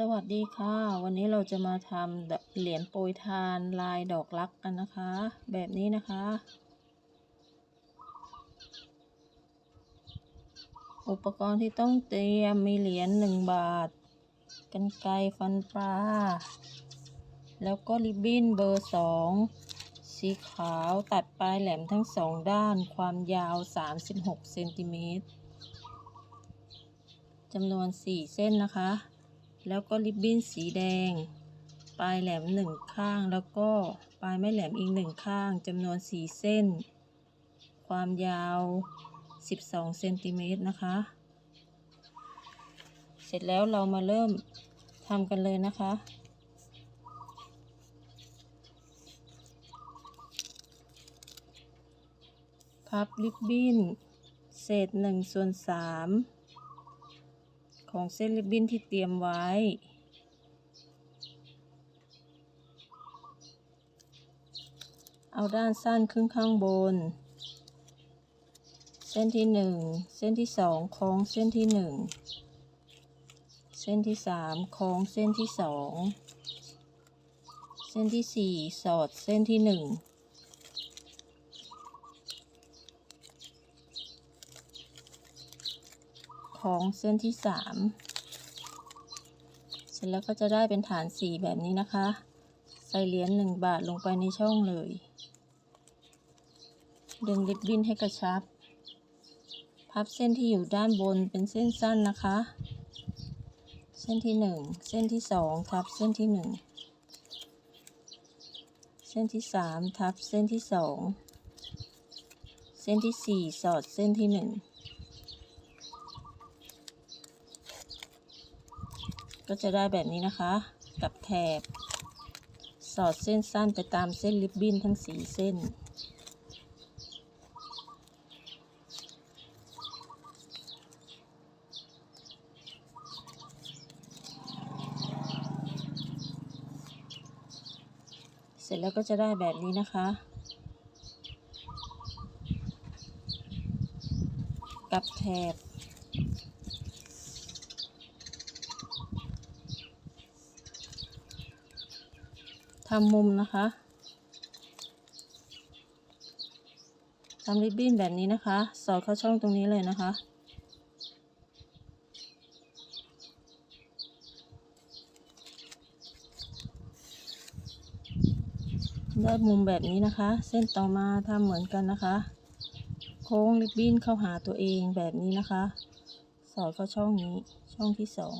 สวัสดีค่ะ วันนี้เราจะมาทำเหรียญโปรยทานลายดอกรักกันนะคะ แบบนี้นะคะ อุปกรณ์ที่ต้องเตรียมมีเหรียญหนึ่งบาท กันไกรฟันปลา แล้วก็ริบบิ้นเบอร์สองสีขาวตัดปลายแหลมทั้งสองด้านความยาว 36เซนติเมตรจำนวน 4 เส้นนะคะ แล้วก็ริบบิ้นสีแดง ปลายแหลมหนึ่งข้าง แล้วก็ปลายไม่แหลมอีกหนึ่งข้างจำนวน4เส้น ความยาว 12เซนติเมตรนะคะ เสร็จแล้วเรามาเริ่มทำกันเลยนะคะพับริบบิ้น เศษหนึ่งส่วนสาม ของเส้นริบบิ้นที่เตรียมไว้ เอาด้านสั้นขึ้นข้างบน เส้นที่ 1 เส้นที่ 2 โค้องเส้นที่ 1 เส้นที่ 3 โค้องเส้นที่ 2 เส้นที่ 4 สอดเส้นที่ 1 ของเส้นที่สามเสร็จแล้วก็จะได้เป็นฐานสีแบบนี้นะคะ ใส่เหรียญหนึ่งบาทลงไปในช่องเลย ดึงริบบิ้นให้กระชับ พับเส้นที่อยู่ด้านบนเป็นเส้นสั้นนะคะ เส้นที่หนึ่งเส้นที่สองทับเส้นที่หนึ่งเส้นที่สามทับเส้นที่สองเส้นที่สี่สอดเส้นที่หนึ่ง ก็จะได้แบบนี้นะคะ กับแถบ สอดเส้นสั้นไปตามเส้นริบบิ้นทั้งสีเส้น เสร็จแล้วก็จะได้แบบนี้นะคะ กับแถบ ทำมุมนะคะทำริบบิ้นแบบนี้นะคะ สอดเข้าช่องตรงนี้เลยนะคะ ได้มุมแบบนี้นะคะ เส้นต่อมาทำเหมือนกันนะคะ โค้งริบบิ้นเข้าหาตัวเองแบบนี้นะคะ สอดเข้าช่องนี้ช่องที่สอง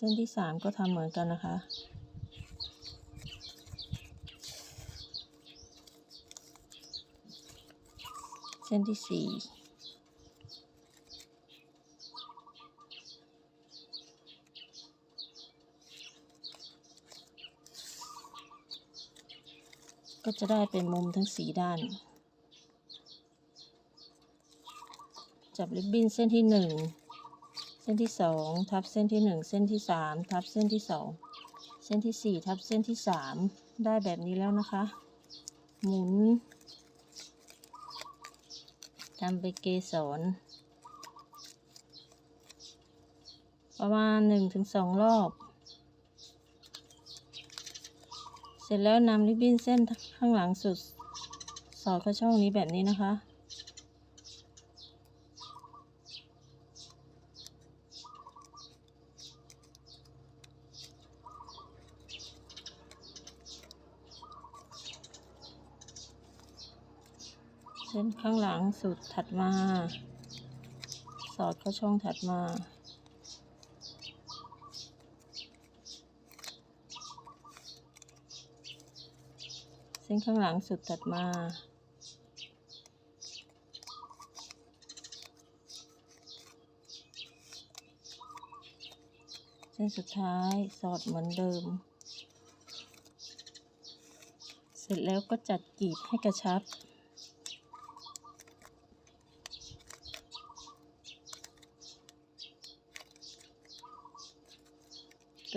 เส้นที่สามก็ทำเหมือนกันนะคะ เส้นที่สี่ก็จะได้เป็นมุมทั้งสีด้าน จับริบบิ้นเส้นที่หนึ่ง ส้นที่สองทับเส้นที่หนึ่งเส้นที่สามทับเส้นที่สองเส้นที่สี่ทับเส้นที่สามได้แบบนี้แล้วนะคะ หมุนทำไปเกสรประมาณหนึ่งถึงสองรอบ เสร็จแล้วนำริบบิ้นเส้นข้างหลังสุด สอดเข้าช่องนี้แบบนี้นะคะ เส้นข้างหลังสุดถัดมา สอดเข้าช่องถัดมา เส้นข้างหลังสุดถัดมาเส้นสุดท้ายสอดเหมือนเดิม เสร็จแล้วก็จัดกรีบให้กระชับ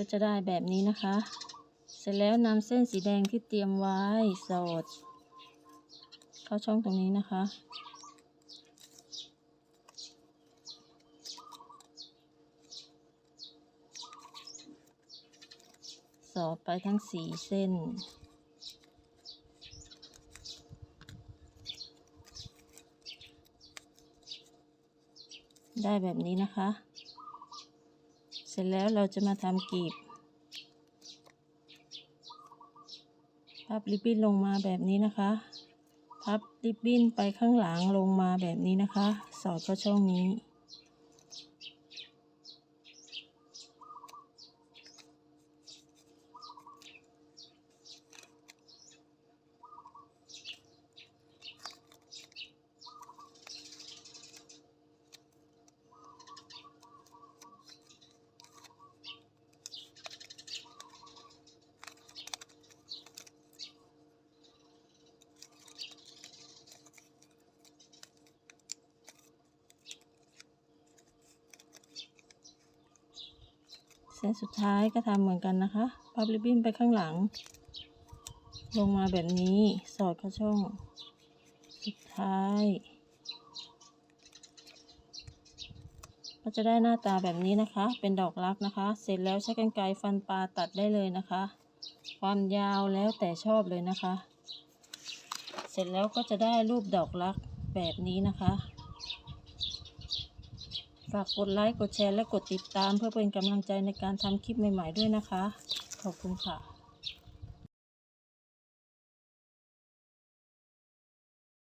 ก็จะได้แบบนี้นะคะ เสร็จแล้วนำเส้นสีแดงที่เตรียมไว้สอด เข้าช่องตรงนี้นะคะ สอดไปทั้งสีเส้นได้แบบนี้นะคะ เสร็จแล้วเราจะมาทำกลีบพับริบบิ้นลงมาแบบนี้นะคะ พับริบบิ้นไปข้างหลังลงมาแบบนี้นะคะ สอดเข้าช่องนี้ เส้นสุดท้ายก็ทำเหมือนกันนะคะ พับริบบิ้นไปข้างหลัง ลงมาแบบนี้ สอดเข้าช่อง สุดท้าย ก็จะได้หน้าตาแบบนี้นะคะ เป็นดอกรักนะคะ เสร็จแล้วใช้กรรไกรฟันปลาตัดได้เลยนะคะ ความยาวแล้วแต่ชอบเลยนะคะ เสร็จแล้วก็จะได้รูปดอกรักแบบนี้นะคะ ฝากกดไลค์ กดแชร์ และกดติดตามเพื่อเป็นกำลังใจในการทำคลิปใหม่ ๆ ด้วยนะคะ ขอบคุณค่ะ